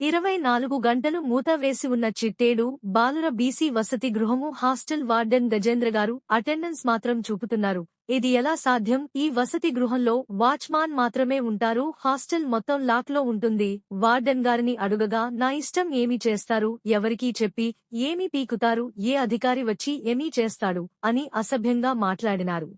ఇరవై నాలుగు గంటలు మూత వేసి ఉన్న చిట్టేడు బాలుర బీసీ వసతి గృహము హాస్టల్ వార్డెన్ గజేంద్ర గారు అటెండెన్స్ మాత్రం చూపుతున్నారు. ఇది ఎలా సాధ్యం? ఈ వసతి గృహంలో వాచ్మాన్ మాత్రమే ఉంటారు. హాస్టల్ మొత్తం లాక్లో ఉంటుంది. వార్డెన్ గారిని అడుగగా నా ఇష్టం ఏమి చేస్తారు? ఎవరికీ చెప్పి ఏమి పీకుతారు? ఏ అధికారి వచ్చి ఏమీ చేస్తాడు? అని అసభ్యంగా మాట్లాడినారు.